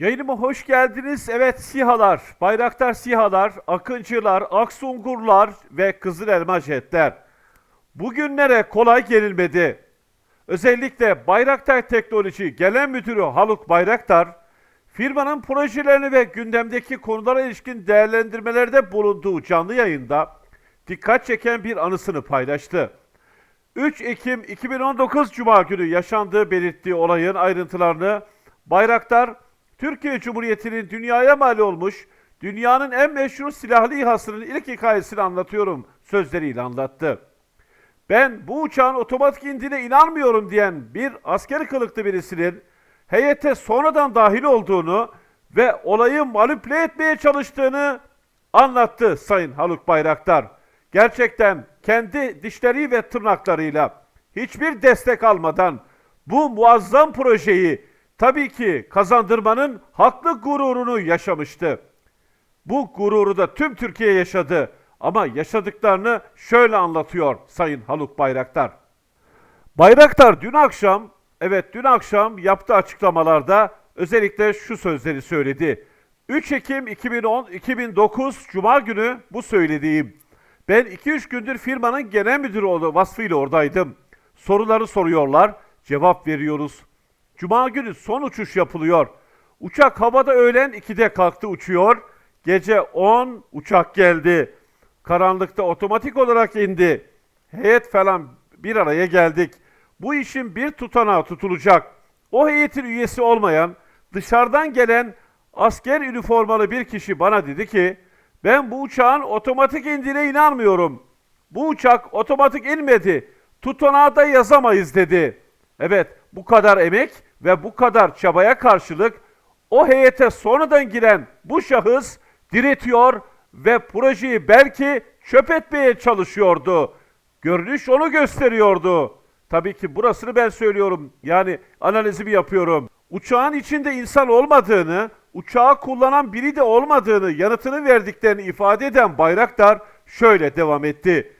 Yayınıma hoş geldiniz. Evet SİHA'lar, Bayraktar SİHA'lar, Akıncılar, Aksungurlar ve Kızıl Elma Jetler. Bugünlere kolay gelinmedi. Özellikle Bayraktar Teknoloji Genel Müdürü Haluk Bayraktar, firmanın projelerini ve gündemdeki konulara ilişkin değerlendirmelerde bulunduğu canlı yayında dikkat çeken bir anısını paylaştı. 3 Ekim 2019 Cuma günü yaşandığı belirttiği olayın ayrıntılarını Bayraktar, Türkiye Cumhuriyeti'nin dünyaya mal olmuş, dünyanın en meşhur silahlı İHA'sının ilk hikayesini anlatıyorum sözleriyle anlattı. Ben bu uçağın otomatik indiğine inanmıyorum diyen bir asker kılıklı birisinin heyete sonradan dahil olduğunu ve olayı manipüle etmeye çalıştığını anlattı Sayın Haluk Bayraktar. Gerçekten kendi dişleri ve tırnaklarıyla hiçbir destek almadan bu muazzam projeyi tabii ki kazandırmanın haklı gururunu yaşamıştı. Bu gururu da tüm Türkiye yaşadı. Ama yaşadıklarını şöyle anlatıyor Sayın Haluk Bayraktar. Bayraktar dün akşam, evet dün akşam yaptığı açıklamalarda özellikle şu sözleri söyledi. 3 Ekim 2010 2009 Cuma günü bu söylediğim. Ben 2-3 gündür firmanın genel müdürü vasfıyla oradaydım. Soruları soruyorlar, cevap veriyoruz. Cuma günü son uçuş yapılıyor. Uçak havada öğlen 2'de kalktı uçuyor. Gece 10 uçak geldi. Karanlıkta otomatik olarak indi. Heyet falan bir araya geldik. Bu işin bir tutanağı tutulacak. O heyetin üyesi olmayan, dışarıdan gelen asker üniformalı bir kişi bana dedi ki, ben bu uçağın otomatik indiğine inanmıyorum. Bu uçak otomatik inmedi. Tutanağı da yazamayız dedi. Evet, bu kadar emek ve bu kadar çabaya karşılık o heyete sonradan giren bu şahıs diretiyor ve projeyi belki çöp etmeye çalışıyordu. Görünüş onu gösteriyordu. Tabii ki burasını ben söylüyorum. Yani analizimi yapıyorum. Uçağın içinde insan olmadığını, uçağı kullanan biri de olmadığını, yanıtını verdiklerini ifade eden Bayraktar şöyle devam etti.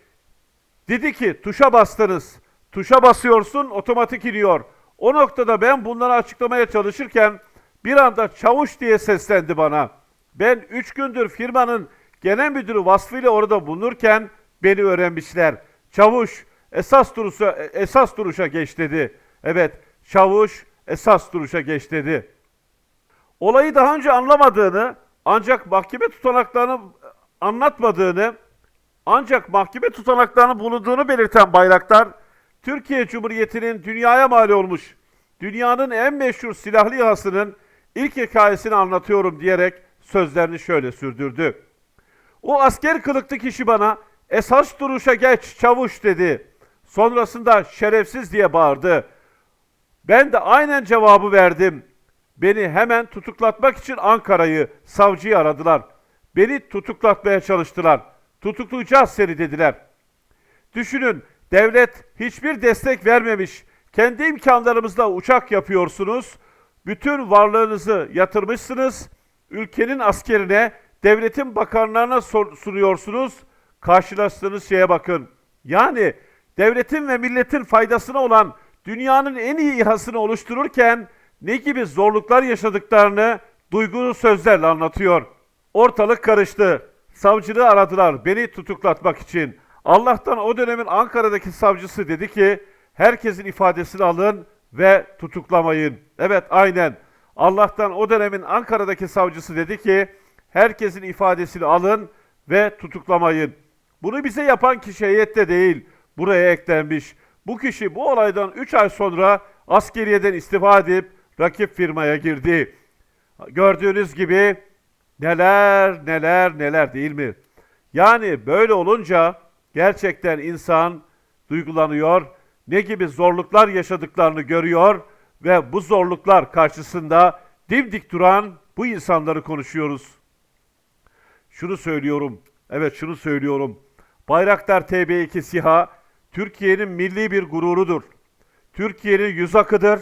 Dedi ki tuşa bastınız. Tuşa basıyorsun otomatik iniyor. O noktada ben bunları açıklamaya çalışırken bir anda çavuş diye seslendi bana. Ben 3 gündür firmanın genel müdürü vasfıyla orada bulunurken beni öğrenmişler. Çavuş esas duruşa, esas duruşa geç dedi. Evet çavuş esas duruşa geç dedi. Olayı daha önce anlamadığını ancak mahkeme tutanaklarını anlatmadığını ancak mahkeme tutanaklarının bulunduğunu belirten Bayraktar, Türkiye Cumhuriyeti'nin dünyaya mal olmuş, dünyanın en meşhur silahlı İHA'sının ilk hikayesini anlatıyorum diyerek sözlerini şöyle sürdürdü. O asker kılıklı kişi bana esas duruşa geç çavuş dedi. Sonrasında şerefsiz diye bağırdı. Ben de aynen cevabı verdim. Beni hemen tutuklatmak için Ankara'yı, savcıyı aradılar. Beni tutuklatmaya çalıştılar. Tutuklayacağız seni dediler. Düşünün, devlet hiçbir destek vermemiş. Kendi imkanlarımızla uçak yapıyorsunuz. Bütün varlığınızı yatırmışsınız. Ülkenin askerine, devletin bakanlarına sunuyorsunuz. Karşılaştığınız şeye bakın. Yani devletin ve milletin faydasına olan dünyanın en iyi İHA'sını oluştururken ne gibi zorluklar yaşadıklarını duygulu sözlerle anlatıyor. Ortalık karıştı. Savcılığı aradılar beni tutuklatmak için. Allah'tan o dönemin Ankara'daki savcısı dedi ki herkesin ifadesini alın ve tutuklamayın. Evet aynen. Allah'tan o dönemin Ankara'daki savcısı dedi ki herkesin ifadesini alın ve tutuklamayın. Bunu bize yapan kişi heyette değil, buraya eklenmiş. Bu kişi bu olaydan 3 ay sonra askeriyeden istifa edip rakip firmaya girdi. Gördüğünüz gibi neler neler neler değil mi? Yani böyle olunca gerçekten insan duygulanıyor, ne gibi zorluklar yaşadıklarını görüyor ve bu zorluklar karşısında dimdik duran bu insanları konuşuyoruz. Şunu söylüyorum, evet şunu söylüyorum. Bayraktar TB2 SİHA, Türkiye'nin milli bir gururudur. Türkiye'nin yüz akıdır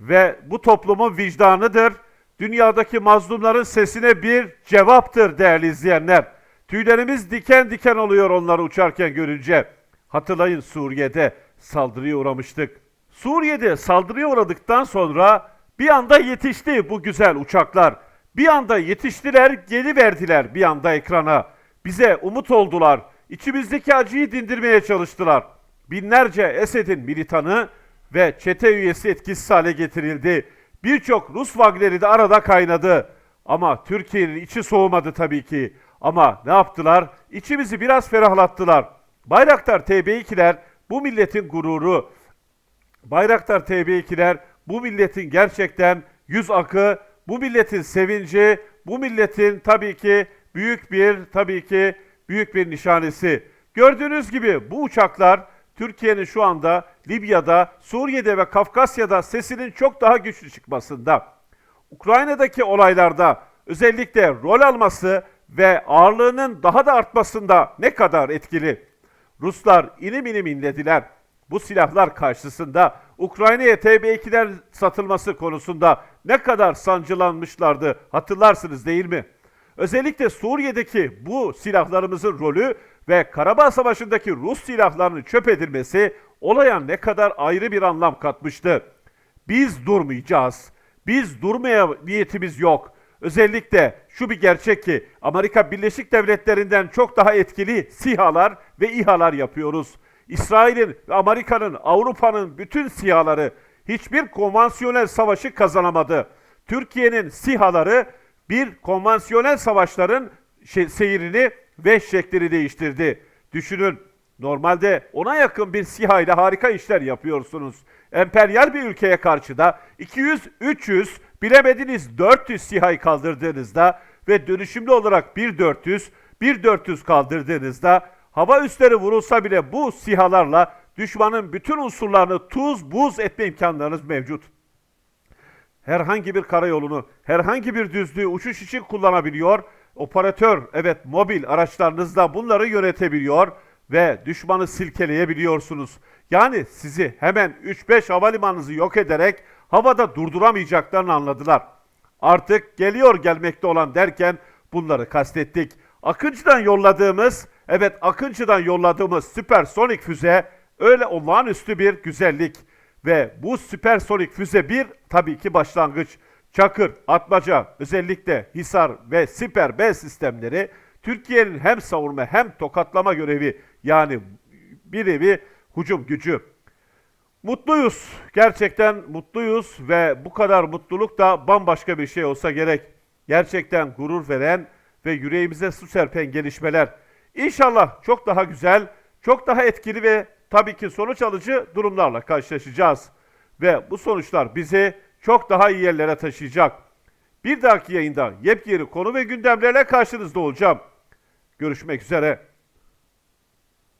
ve bu toplumun vicdanıdır. Dünyadaki mazlumların sesine bir cevaptır değerli izleyenler. Tüylerimiz diken diken oluyor onları uçarken görünce. Hatırlayın Suriye'de saldırıya uğramıştık. Suriye'de saldırıya uğradıktan sonra Bir anda yetişti bu güzel uçaklar. Bir anda yetiştiler, geliverdiler bir anda ekrana. Bize umut oldular. İçimizdeki acıyı dindirmeye çalıştılar. Binlerce Esed'in militanı ve çete üyesi etkisiz hale getirildi. Birçok Rus Wagner'i de arada kaynadı. Ama Türkiye'nin içi soğumadı tabii ki. Ama ne yaptılar? İçimizi biraz ferahlattılar. Bayraktar TB2'ler bu milletin gururu. Bayraktar TB2'ler bu milletin gerçekten yüz akı, bu milletin sevinci, bu milletin tabii ki büyük bir tabii ki büyük bir nişanesi. Gördüğünüz gibi bu uçaklar Türkiye'nin şu anda Libya'da, Suriye'de ve Kafkasya'da sesinin çok daha güçlü çıkmasında. Ukrayna'daki olaylarda özellikle rol alması ve ağırlığının daha da artmasında ne kadar etkili? Ruslar inim inim inlediler. Bu silahlar karşısında Ukrayna'ya TB2'ler satılması konusunda ne kadar sancılanmışlardı hatırlarsınız değil mi? Özellikle Suriye'deki bu silahlarımızın rolü ve Karabağ Savaşı'ndaki Rus silahlarının çöp edilmesi olaya ne kadar ayrı bir anlam katmıştı. Biz durmayacağız. Biz durmaya niyetimiz yok. Özellikle şu bir gerçek ki Amerika Birleşik Devletleri'nden çok daha etkili SİHA'lar ve İHA'lar yapıyoruz. İsrail'in Amerika'nın, Avrupa'nın bütün SİHA'ları hiçbir konvansiyonel savaşı kazanamadı. Türkiye'nin SİHA'ları bir konvansiyonel savaşların şey- seyrini ve şeklini değiştirdi. Düşünün Normalde ona yakın bir SİHA ile harika işler yapıyorsunuz. Emperyal bir ülkeye karşı da 200, 300, bilemediniz 400 SİHA'yı kaldırdığınızda ve dönüşümlü olarak 1400, 1400 kaldırdığınızda hava üsleri vurulsa bile bu SİHA'larla düşmanın bütün unsurlarını tuz buz etme imkanlarınız mevcut herhangi bir karayolunu, herhangi bir düzlüğü uçuş için kullanabiliyor. Operatör, evet mobil araçlarınızla bunları yönetebiliyor ve düşmanı silkeleyebiliyorsunuz. Yani sizi hemen 3-5 havalimanınızı yok ederek havada durduramayacaklarını anladılar. Artık geliyor gelmekte olan derken bunları kastettik. Akıncı'dan yolladığımız, evet Akıncı'dan yolladığımız süpersonik füze öyle olağanüstü bir güzellik. Ve bu süpersonik füze bir tabii ki başlangıç. Çakır, Atmaca, özellikle Hisar ve Siper B sistemleri Türkiye'nin hem savunma hem tokatlama görevi yani bir nevi hücum gücü. Mutluyuz. Gerçekten mutluyuz ve bu kadar mutluluk da bambaşka bir şey olsa gerek. Gerçekten gurur veren ve yüreğimize su serpen gelişmeler. İnşallah çok daha güzel, çok daha etkili ve tabii ki sonuç alıcı durumlarla karşılaşacağız. Ve bu sonuçlar bizi çok daha iyi yerlere taşıyacak. Bir dahaki yayında yepyeni konu ve gündemlerle karşınızda olacağım. Görüşmek üzere.